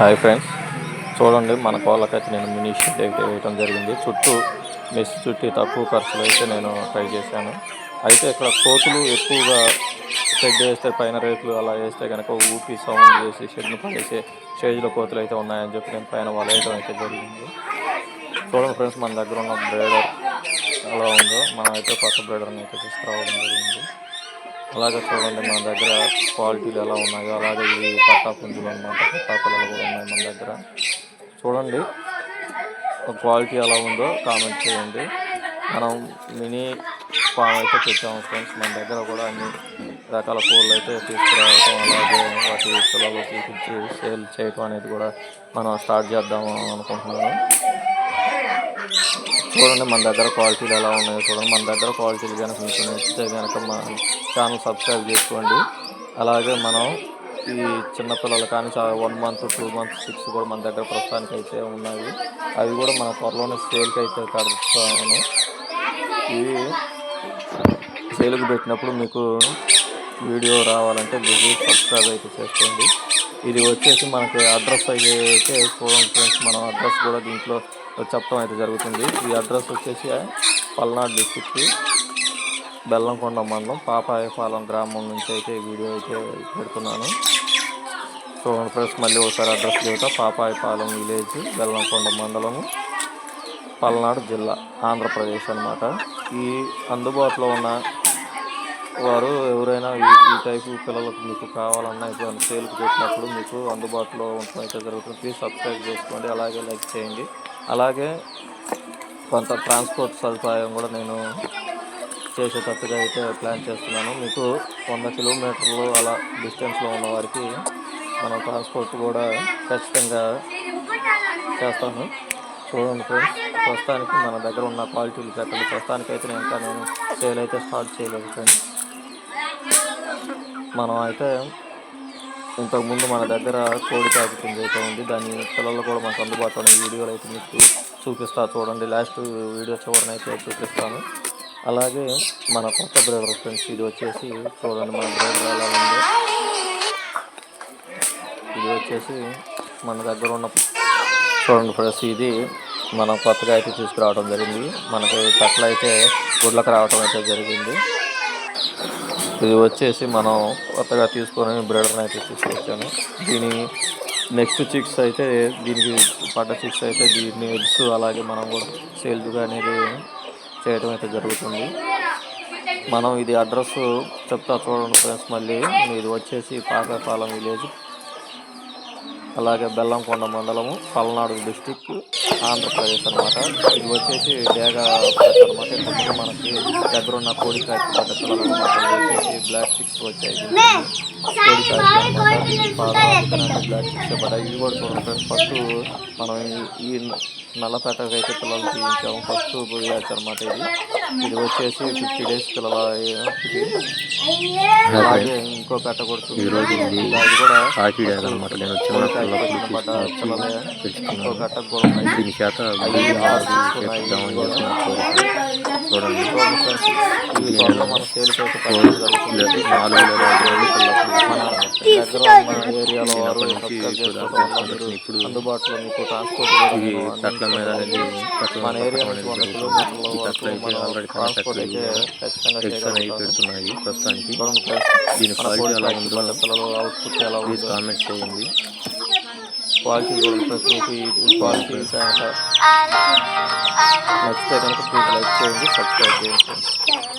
Hi friends. చూడండి మన కోళ్ళకైతే నేను మినీ షెడ్ అయితే వేయడం జరిగింది. చుట్టూ మెస్ చుట్టి తక్కువ ఖర్చులు అయితే నేను ట్రై చేశాను. అయితే ఇక్కడ కోతులు ఎక్కువగా షెడ్ వేస్తే పైన రేకులు అలా వేస్తే కనుక ఊపి సౌండ్ చేసి షెడ్ని పడేసే స్టేజ్లో కోతులు అయితే ఉన్నాయని చెప్పి నేను పైన వలయటం అయితే జరిగింది. చూడండి ఫ్రెండ్స్ మన దగ్గర ఉన్న బ్రేడర్ ఎలా ఉందో. మనం అయితే కొత్త బ్రేడర్ని అయితే తీసుకురావడం జరిగింది. అలాగే చూడండి మన దగ్గర క్వాలిటీలు ఎలా ఉన్నాయో అలాగే ఇవి పట్టా పుంజులు అనమాట పట్టా పిల్లలు కూడా ఉన్నాయి మన దగ్గర. చూడండి క్వాలిటీ ఎలా ఉందో కామెంట్ చేయండి. మనం మినీ ఫామ్ అయితే పెట్టాము ఫ్రెండ్స్ మన దగ్గర కూడా అన్ని రకాల పూలు అయితే తీసుకురావటం అలాగే వాటి పిల్లలు తీసుకొచ్చి సేల్ చేయటం అనేది కూడా మనం స్టార్ట్ చేద్దాము అనుకుంటున్నాను చూడండి మన దగ్గర క్వాలిటీలు ఎలా ఉన్నాయో చూడండి. మన దగ్గర క్వాలిటీలు కనుక మీకు నచ్చితే కనుక మా ఛానల్ సబ్స్క్రైబ్ చేసుకోండి. అలాగే మనం ఈ చిన్నపిల్లలు కానీ one month two month six కూడా మన దగ్గర ప్రస్తుతానికి అయితే ఉన్నాయి. అవి కూడా మన త్వరలోనే సేల్కి అయితే కడతాను. ఇవి సేల్కి పెట్టినప్పుడు మీకు వీడియో రావాలంటే బిజీ సబ్స్క్రైబ్ అయితే చేసుకోండి. ఇది వచ్చేసి మనకి అడ్రస్ అయితే చూడండి ఫ్రెండ్స్ మనం అడ్రస్ కూడా దీంట్లో చెప్పడం అయితే జరుగుతుంది. ఈ అడ్రస్ వచ్చేసి పల్నాడు డిస్టిక్ బెల్లంకొండ మండలం పాపాయపాలెం గ్రామం నుంచి అయితే ఈ వీడియో అయితే పెడుతున్నాను. చూడండి ఫ్రెండ్స్ మళ్ళీ ఒకసారి అడ్రస్ చెబుతా. పాపాయపాలెం విలేజ్ బెల్లంకొండ మండలము పల్నాడు జిల్లా ఆంధ్రప్రదేశ్ అనమాట ఈ అందుబాటులో ఉన్న వారు ఎవరైనా ఈ టైపు పిల్లలకు మీకు కావాలన్నా ఇటువంటి సేల్కి పెట్టినప్పుడు మీకు అందుబాటులో ఉండటం అయితే జరుగుతుంది. ప్లీజ్ సబ్స్క్రైబ్ చేసుకోండి అలాగే లైక్ చేయండి. అలాగే కొంత ట్రాన్స్పోర్ట్ సదుపాయం కూడా నేను చేసేటట్టుగా అయితే ప్లాన్ చేస్తున్నాను. మీకు వంద కిలోమీటర్లు అలా డిస్టెన్స్లో ఉన్న వారికి మనం ట్రాన్స్పోర్ట్ కూడా ఖచ్చితంగా చేస్తాను. చూడండి ఫ్రెండ్స్ ప్రస్తుతానికి మన దగ్గర ఉన్న క్వాలిటీలు చెప్పండి. ప్రస్తుతానికి అయితే నేను ఇంకా నేను సేల్ అయితే స్టార్ట్ చేయలేదు ఫ్రెండ్స్. మనం అయితే ఇంతకుముందు మన దగ్గర కోడి ప్యాకెటింగ్ అయితే ఉంది. దాని పిల్లలు కూడా మనకు అందుబాటులో ఉన్న వీడియోలు అయితే మీకు చూపిస్తా చూడండి. లాస్ట్ వీడియో చివరిని అయితే చూపిస్తాను. అలాగే మన కొత్త బ్రేడర్ ఫ్రెండ్స్ ఇది వచ్చేసి చూడండి మన బ్రేడర్ ఎలా ఉంది. ఇది వచ్చేసి మన దగ్గర ఉన్న చూడండి ఫ్రెండ్స్ ఇది మనం కొత్తగా అయితే తీసుకురావడం జరిగింది. మనకి పట్ల అయితే గుడ్లకు రావడం అయితే జరిగింది. ఇది వచ్చేసి మనం కొత్తగా తీసుకొని బ్రెడర్ని అయితే తీసుకొచ్చాను దీని నెక్స్ట్ చిక్స్ అయితే దీనికి పడ్డ చిక్స్ అయితే దీన్ని ఎగ్స్ అలాగే మనం కూడా సేల్స్గా అనేది చేయడం అయితే జరుగుతుంది. మనం ఇది అడ్రస్ చెప్తా చూడండి ఫ్రెండ్స్ మళ్ళీ. ఇది వచ్చేసి పాకాపాలెం విలేజ్ అలాగే బెల్లంకొండ మండలము పల్నాడు డిస్టిక్ ఆంధ్రప్రదేశ్ అనమాట ఇది వచ్చేసి డేగ అనమాట ఇంతకుముందు మనకి దగ్గర ఉన్న కోడి అనమాట వచ్చేసి బ్లాక్ సిక్స్ వచ్చాయి. కోడి ఇవి చూడండి ఫస్ట్ మనం ఈ- నల్లపేటకి అయితే పిల్లలు తీయించాము. ఫస్ట్ బ్యాచ్ అనమాట ఇది. ఇది వచ్చేసి ఫిఫ్టీ డేస్ పిల్లల అలాగే ఇంకో పెట్ట కూడా ఈరోజు ఇది అది కూడా అనమాట నేను పిల్లలే ఇంకో కూడా దీని చేత చూడండి చూడండి. మన. నాలుగు వేల ఐదు వేలు మన ఏరియాలో వారు ఇప్పుడు అందుబాటులో మీకు ట్రాన్స్పోర్ట్ మీద మన ఏరియా నుంచి వంద కిలోమీటర్ల వరకు ఆల్రెడీ ట్రాన్స్పోర్ట్ అయితే ఖచ్చితంగా పెడుతున్నాయి ప్రస్తుతానికి దీని క్వాలిటీ ఎలా ఉందో పిల్లలు అవుట్పుట్ ఎలా కామెంట్ చేయండి క్వాలిటీ క్వాలిటీ నచ్చితే కనుక ప్లీజ్ లైక్ చేయండి సబ్స్క్రైబ్ చేయండి